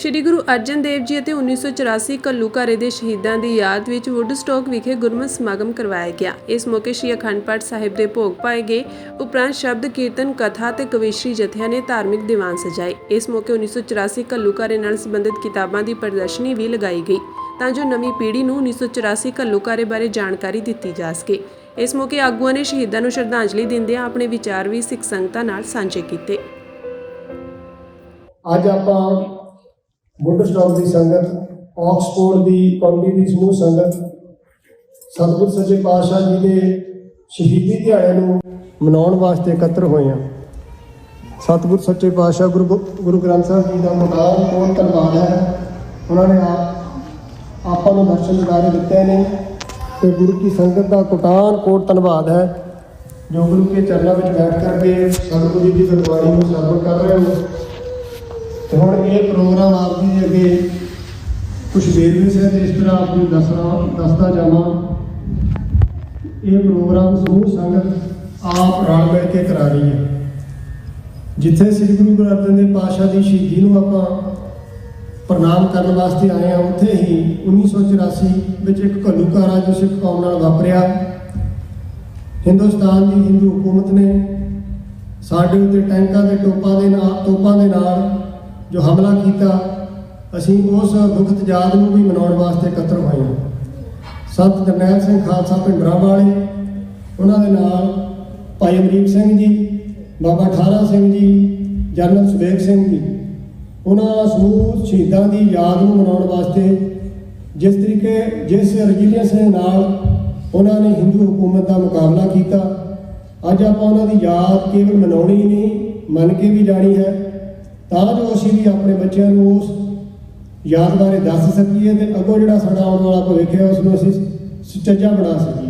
ਸ਼੍ਰੀ ਗੁਰੂ ਅਰਜਨ ਦੇਵ ਜੀ ਅਤੇ 1984 ਘੱਲੂਘਾਰੇ ਦੇ ਸ਼ਹੀਦਾਂ ਦੀ ਯਾਦ ਵਿੱਚ ਵੁੱਡਸਟਾਕ ਵਿਖੇ ਗੁਰਮਤਿ ਸਮਾਗਮ ਕਰਵਾਇਆ ਗਿਆ। ਇਸ ਮੌਕੇ ਸ਼੍ਰੀ ਅਖੰਡ ਪਾਠ ਸਾਹਿਬ ਦੇ ਭੋਗ ਪਾਏ ਗਏ। ਉਪਰੰਤ ਸ਼ਬਦ, ਕੀਰਤਨ, ਕਥਾ ਤੇ ਕਵਿਸ਼ਰੀ ਜਥਿਆਂ ਨੇ ਧਾਰਮਿਕ ਦੀਵਾਨ ਸਜਾਏ। ਇਸ ਮੌਕੇ 1984 ਘੱਲੂਘਾਰੇ ਨਾਲ ਸੰਬੰਧਿਤ ਕਿਤਾਬਾਂ ਦੀ ਪ੍ਰਦਰਸ਼ਨੀ ਵੀ ਲਗਾਈ ਗਈ। ਤਾਂ ਜੋ ਨਵੀਂ ਪੀੜ੍ਹੀ ਨੂੰ 1984 ਘੱਲੂਘਾਰੇ ਬਾਰੇ ਜਾਣਕਾਰੀ ਦਿੱਤੀ ਜਾ ਸਕੇ। ਇਸ ਮੌਕੇ ਆਗੂਆਂ ਨੇ ਸ਼ਹੀਦਾਂ ਨੂੰ ਸ਼ਰਧਾਂਜਲੀ ਦਿੰਦਿਆਂ ਆਪਣੇ ਵਿਚਾਰ ਵੀ ਸਿੱਖ ਸੰਗਤਾਂ ਨਾਲ ਸਾਂਝੇ ਕੀਤੇ। ਅੱਜ ਆਪਾਂ ਵੁੱਡਸਟਾਕ ਦੀ ਸੰਗਤ, ਆਕਸਫੋਰਡ ਦੀ ਕਾਉਂਟੀ ਦੀ ਸਮੂਹ ਸੰਗਤ, ਸਤਿਗੁਰ ਸੱਚੇ ਪਾਤਸ਼ਾਹ ਜੀ ਦੇ ਸ਼ਹੀਦੀ ਦਿਹਾੜੇ ਨੂੰ ਮਨਾਉਣ ਵਾਸਤੇ ਇਕੱਤਰ ਹੋਏ ਹਾਂ ਸਤਿਗੁਰ ਸੱਚੇ ਪਾਤਸ਼ਾਹ ਗੁਰੂ ਗੁਰੂ ਗ੍ਰੰਥ ਸਾਹਿਬ ਜੀ ਦਾ ਮਕਾਨ ਬਹੁਤ ਧੰਨਵਾਦ ਹੈ, ਉਹਨਾਂ ਨੇ ਆਪਾਂ ਨੂੰ ਦਰਸ਼ਨ ਦਿਦਾਰੇ ਦਿੱਤੇ ਨੇ ਤੇ ਗੁਰੂ ਕੀ ਸੰਗਤ ਦਾ ਕੋਟਾਨ ਕੋਟ ਧੰਨਵਾਦ ਹੈ, ਜੋ ਗੁਰੂ ਕੇ ਚਰਨਾਂ ਵਿੱਚ ਬੈਠ ਕਰਕੇ ਸਤਿਗੁਰੂ ਜੀ ਦੀ ਗੁਰਬਾਣੀ ਨੂੰ ਸਰਵਣ ਕਰ ਰਹੇ ਹੋ ਤੇ ਹੁਣ ਇਹ ਪ੍ਰੋਗਰਾਮ ਆਪ ਜੀ ਦੇ ਅੱਗੇ ਕੁਝ ਵੇਰਵੇ ਸਹਿਤ ਇਸ ਤਰ੍ਹਾਂ ਆਪ ਨੂੰ ਦੱਸਣਾ, ਦੱਸਦਾ ਜਾਵਾਂ। ਇਹ ਪ੍ਰੋਗਰਾਮ ਸਮੂਹ ਸੰਗਤ ਆਪ ਰਲ ਮਿਲ ਕੇ ਕਰਾ ਰਹੀ ਹੈ। ਜਿੱਥੇ ਸ੍ਰੀ ਗੁਰੂ ਗ੍ਰੰਥ ਅਰਜਨ ਦੇਵ ਪਾਤਸ਼ਾਹ ਦੀ ਸ਼ਹੀਦੀ ਨੂੰ ਆਪਾਂ ਪ੍ਰਣਾਮ ਕਰਨ ਵਾਸਤੇ ਆਏ ਹਾਂ, ਉੱਥੇ ਹੀ 1984 ਵਿੱਚ ਇੱਕ ਘੱਲੂਕਾਰਾ ਜੋ ਸਿੱਖ ਕੌਮ ਨਾਲ ਵਾਪਰਿਆ। ਹਿੰਦੁਸਤਾਨ ਦੀ ਹਿੰਦੂ ਹਕੂਮਤ ਨੇ ਸਾਡੇ ਉੱਤੇ ਟੈਂਕਾਂ ਦੇ ਟੋਪਾਂ ਦੇ ਨਾਲ ਤੋਪਾਂ ਦੇ ਨਾਲ ਜੋ ਹਮਲਾ ਕੀਤਾ, ਅਸੀਂ ਉਸ ਦੁਖਤ ਯਾਦ ਨੂੰ ਵੀ ਮਨਾਉਣ ਵਾਸਤੇ ਇਕੱਤਰ ਹੋਏ ਹਾਂ। ਸੰਤ ਜਰਨੈਲ ਸਿੰਘ ਖਾਲਸਾ ਪਿੰਡਰਾਂ ਵਾਲੇ ਉਹਨਾਂ ਦੇ ਨਾਲ ਭਾਈ ਅਮਰੀਕ ਸਿੰਘ ਜੀ, ਬਾਬਾ ਠਾਰਾ ਸਿੰਘ ਜੀ, ਜਨਰਲ ਸੁਬੇਗ ਸਿੰਘ ਜੀ, ਉਹਨਾਂ ਸਮੂਹ ਸ਼ਹੀਦਾਂ ਦੀ ਯਾਦ ਨੂੰ ਮਨਾਉਣ ਵਾਸਤੇ ਜਿਸ ਤਰੀਕੇ ਜਿਸ ਰਜੀਲੀਅੰਸ ਦੇ ਨਾਲ ਉਹਨਾਂ ਨੇ ਹਿੰਦੂ ਹਕੂਮਤ ਦਾ ਮੁਕਾਬਲਾ ਕੀਤਾ, ਅੱਜ ਆਪਾਂ ਉਹਨਾਂ ਦੀ ਯਾਦ ਕੇਵਲ ਮਨਾਉਣੀ ਨਹੀਂ, ਮੰਨ ਕੇ ਵੀ ਜਾਣੀ ਹੈ। ਤਾਂ ਜੋ ਅਸੀਂ ਵੀ ਆਪਣੇ ਬੱਚਿਆਂ ਨੂੰ ਉਸ ਯਾਦ ਬਾਰੇ ਦੱਸ ਸਕੀਏ ਤੇ ਅੱਗੋਂ ਜਿਹੜਾ ਸਾਡਾ ਆਉਣ ਵਾਲਾ ਭਵਿੱਖ ਹੈ, ਉਸ ਨੂੰ ਅਸੀਂ ਸੁਚੱਜਾ ਬਣਾ ਸਕੀਏ।